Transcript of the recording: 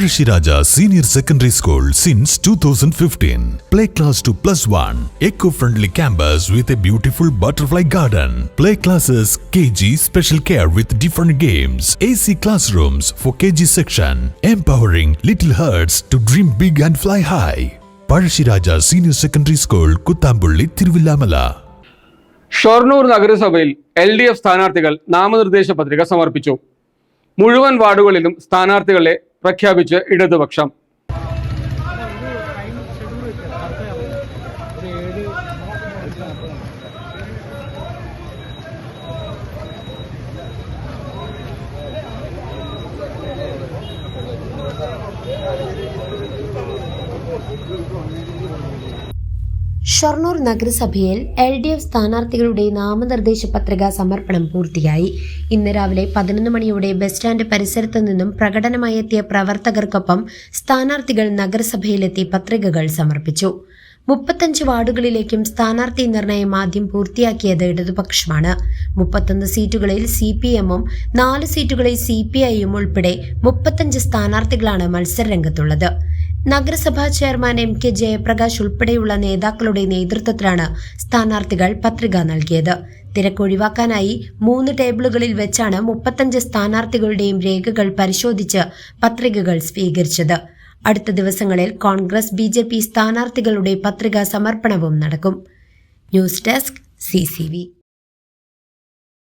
Pazhassiraja senior secondary school since two thousand fifteen play class to plus one eco friendly campus with a beautiful butterfly garden play classes K G special care with different games A C class rooms for K G section empowering little hearts to dream big and fly high Pazhassiraja senior secondary school Kuthampully Thiruvilwamala Shoranur നഗരസഭയിൽ L D F സ്ഥാനാർത്ഥികൾ നാമനിർദ്ദേശ പത്രിക സമർപ്പിച്ചു. മുഴുവൻ വാർഡുകളിലും സ്ഥാനാർത്ഥികളെ പ്രഖ്യാപിച്ച് ഇടതുപക്ഷം ഷൊർണൂർ നഗരസഭയിൽ എൽ ഡി എഫ് സ്ഥാനാർത്ഥികളുടെ നാമനിർദ്ദേശ പത്രിക സമർപ്പണം പൂർത്തിയായി. ഇന്ന് രാവിലെ പതിനൊന്ന് മണിയോടെ ബസ് സ്റ്റാൻഡ് പരിസരത്ത് നിന്നും പ്രകടനമായി എത്തിയ പ്രവർത്തകർക്കൊപ്പം സ്ഥാനാർത്ഥികൾ നഗരസഭയിലെത്തി പത്രികകൾ സമർപ്പിച്ചു. മുപ്പത്തഞ്ച് വാർഡുകളിലേക്കും സ്ഥാനാർത്ഥി നിർണയം ആദ്യം പൂർത്തിയാക്കിയത് ഇടതുപക്ഷമാണ്. മുപ്പത്തൊന്ന് സീറ്റുകളിൽ സി പി എമ്മും നാല് സീറ്റുകളിൽ സി പി ഐയും ഉൾപ്പെടെ മുപ്പത്തഞ്ച് സ്ഥാനാർത്ഥികളാണ് മത്സരരംഗത്തുള്ളത്. നഗരസഭാ ചെയർമാൻ എം കെ ജയപ്രകാശ് ഉൾപ്പെടെയുള്ള നേതാക്കളുടെ നേതൃത്വത്തിലാണ് സ്ഥാനാർത്ഥികൾ പത്രിക നൽകിയത്. തിരക്കൊഴിവാക്കാനായി മൂന്ന് ടേബിളുകളിൽ വെച്ചാണ് മുപ്പത്തഞ്ച് സ്ഥാനാർത്ഥികളുടെയും രേഖകൾ പരിശോധിച്ച് പത്രികകൾ സ്വീകരിച്ചത്. അടുത്ത ദിവസങ്ങളിൽ കോൺഗ്രസ് ബി ജെ പി സ്ഥാനാർത്ഥികളുടെ പത്രിക സമർപ്പണവും നടക്കും. News desk C